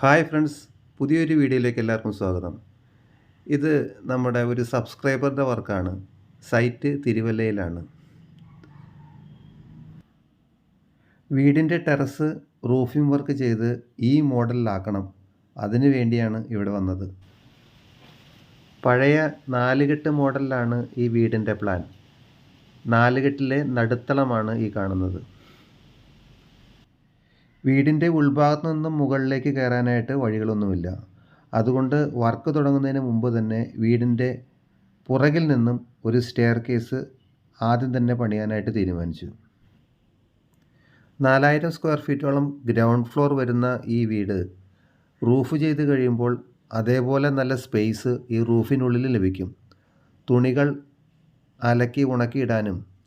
Hi friends പുതിയൊരു വീഡിയോയിലേക്ക് എല്ലാവർക്കും സ്വാഗതം. ഇത് നമ്മുടെ ഒരു സബ്സ്ക്രൈബറുടെ വർക്കാണ്. സൈറ്റ് തിരുവല്ലയിലാണ്. വീടിന്റെ ടെറസ് റൂഫിംഗ് വർക്ക് ചെയ്ത് ഈ മോഡലിലാക്കണം. അതിനു വേണ്ടിയാണ് ഇവിടെ വന്നത്. പഴയ നാലുകെട്ട് മോഡലിലാണ് ഈ വീടിന്റെ പ്ലാൻ. നാലുകെട്ടിലെ നടുത്തളമാണ് ഈ കാണുന്നത്. വീടിന്റെ ഉൾഭാഗത്തു നിന്നും മുകളിലേക്ക് കയറാനായിട്ട് വഴികളൊന്നുമില്ല. അതുകൊണ്ട് വർക്ക് തുടങ്ങുന്നതിന് മുമ്പ് തന്നെ വീടിന്റെ പുറകിൽ നിന്നും ഒരു സ്റ്റെയർ കേസ് ആദ്യം തന്നെ പണിയാനായിട്ട് തീരുമാനിച്ചു. നാലായിരം സ്ക്വയർ ഫീറ്റോളം ഗ്രൗണ്ട് ഫ്ലോർ വരുന്ന ഈ വീട് റൂഫ് ചെയ്ത് കഴിയുമ്പോൾ അതേപോലെ നല്ല സ്പേസ് ഈ റൂഫിനുള്ളിൽ ലഭിക്കും. തുണികൾ അലക്കി ഉണക്കിയിടാനും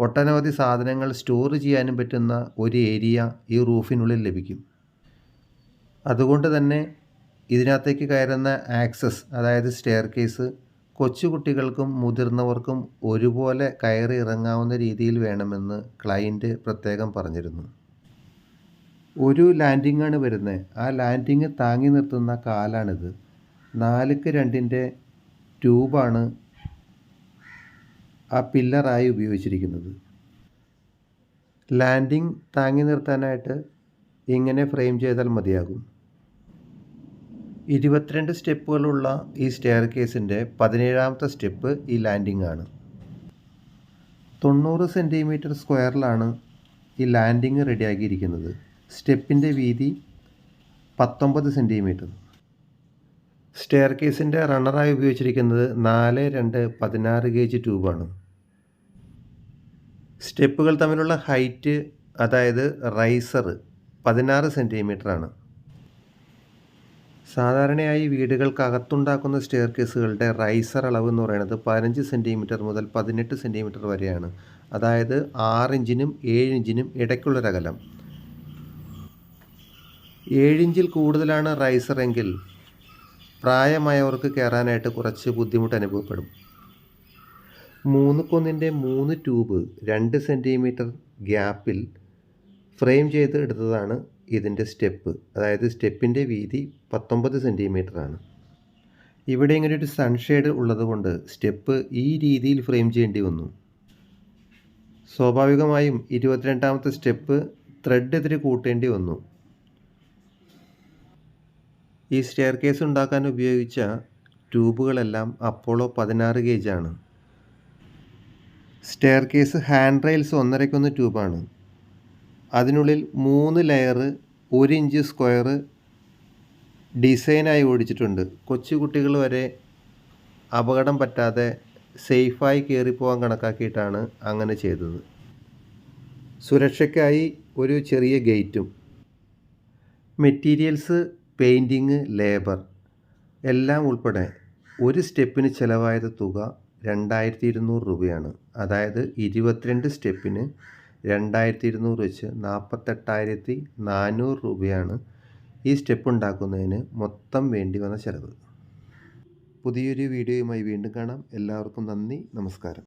ഒട്ടനവധി സാധനങ്ങൾ സ്റ്റോർ ചെയ്യാനും പറ്റുന്ന ഒരു ഏരിയ ഈ റൂഫിനുള്ളിൽ ലഭിക്കും. അതുകൊണ്ട് തന്നെ ഇതിനകത്തേക്ക് കയറുന്ന ആക്സസ് അതായത് സ്റ്റെയർ കേസ് കൊച്ചുകുട്ടികൾക്കും മുതിർന്നവർക്കും ഒരുപോലെ കയറി ഇറങ്ങാവുന്ന രീതിയിൽ വേണമെന്ന് ക്ലയന്റ് പ്രത്യേകം പറഞ്ഞിരുന്നു. ഒരു ലാൻഡിങ്ങാണ് വരുന്നത് ആ ലാൻഡിങ് താങ്ങി നിർത്തുന്ന കാലാണിത്. നാലുക്ക് രണ്ടിന്റെ ട്യൂബാണ് ആ പില്ലറായി ഉപയോഗിച്ചിരിക്കുന്നത്. ലാൻഡിംഗ് താങ്ങി നിർത്താനായിട്ട് ഇങ്ങനെ ഫ്രെയിം ചെയ്താൽ മതിയാകും. ഇരുപത്തിരണ്ട് സ്റ്റെപ്പുകളുള്ള ഈ സ്റ്റെയർ കേസിന്റെ പതിനേഴാമത്തെ സ്റ്റെപ്പ് ഈ ലാൻഡിംഗ് ആണ്. തൊണ്ണൂറ് സെന്റിമീറ്റർ സ്ക്വയറിലാണ് ഈ ലാൻഡിങ് റെഡിയാക്കിയിരിക്കുന്നത്. സ്റ്റെപ്പിന്റെ വീതി പത്തൊമ്പത് സെന്റിമീറ്റർ. സ്റ്റെയർ കേസിന്റെ റണ്ണറായി ഉപയോഗിച്ചിരിക്കുന്നത് നാല് രണ്ട് പതിനാറ് ഗേജ് ട്യൂബാണ്. സ്റ്റെപ്പുകൾ തമ്മിലുള്ള ഹൈറ്റ് അതായത് റൈസർ പതിനാറ് ആണ് സാധാരണയായി വീടുകൾക്കകത്തുണ്ടാക്കുന്ന സ്റ്റെയർ കേസുകളുടെ റൈസർ അളവ് എന്ന് പറയുന്നത് പതിനഞ്ച് സെന്റിമീറ്റർ മുതൽ പതിനെട്ട് സെന്റിമീറ്റർ വരെയാണ്. അതായത് ആറ് ഇഞ്ചിനും ഏഴ് ഇഞ്ചിനും ഇടയ്ക്കുള്ളൊരകലം ഏഴിഞ്ചിൽ കൂടുതലാണ് റൈസർ എങ്കിൽ പ്രായമായവർക്ക് കയറാനായിട്ട് കുറച്ച് ബുദ്ധിമുട്ട് അനുഭവപ്പെടും. മൂന്ന് കൊന്നിന്റെ മൂന്ന് ട്യൂബ് രണ്ട് സെന്റിമീറ്റർ ഗ്യാപ്പിൽ ഫ്രെയിം ചെയ്ത് എടുത്തതാണ് ഇതിന്റെ സ്റ്റെപ്പ്. അതായത് സ്റ്റെപ്പിന്റെ വീതി പത്തൊമ്പത് ആണ് ഇവിടെ ഇങ്ങനെ ഒരു സൺഷെയ്ഡ് ഉള്ളതുകൊണ്ട് സ്റ്റെപ്പ് ഈ രീതിയിൽ ഫ്രെയിം ചെയ്യേണ്ടി വന്നു. സ്വാഭാവികമായും ഇരുപത്തിരണ്ടാമത്തെ സ്റ്റെപ്പ് ത്രെഡ് എതിരെ കൂട്ടേണ്ടി വന്നു. ഈ സ്റ്റെയർ കേസ് ഉണ്ടാക്കാൻ ഉപയോഗിച്ച ട്യൂബുകളെല്ലാം അപ്പോളോ പതിനാറ് ഗേജാണ് സ്റ്റെയർ കേസ് ഹാൻഡ് റെയിൽസ് ഒന്നരയ്ക്കൊന്ന് ട്യൂബാണ്. അതിനുള്ളിൽ മൂന്ന് ലെയർ ഒരു ഇഞ്ച് സ്ക്വയർ ഡിസൈനായി ഓടിച്ചിട്ടുണ്ട്. കൊച്ചു കുട്ടികൾ വരെ അപകടം പറ്റാതെ സേഫായി കയറിപ്പോകാൻ കണക്കാക്കിയിട്ടാണ് അങ്ങനെ ചെയ്തത്. സുരക്ഷയ്ക്കായി ഒരു ചെറിയ ഗേറ്റും. മെറ്റീരിയൽസ് പെയിന്റിങ് ലേബർ എല്ലാം ഉൾപ്പെടെ ഒരു സ്റ്റെപ്പിന് ചിലവായത് തുക രണ്ടായിരത്തി ഇരുന്നൂറ് രൂപയാണ്. അതായത് ഇരുപത്തിരണ്ട് സ്റ്റെപ്പിന് രണ്ടായിരത്തി ഇരുന്നൂറ് വെച്ച് നാൽപ്പത്തെട്ടായിരത്തി നാനൂറ് രൂപയാണ് ഈ സ്റ്റെപ്പ് ഉണ്ടാക്കുന്നതിന് മൊത്തം വേണ്ടി വന്ന ചിലവ്. പുതിയൊരു വീഡിയോയുമായി വീണ്ടും കാണാം. എല്ലാവർക്കും നന്ദി. നമസ്കാരം.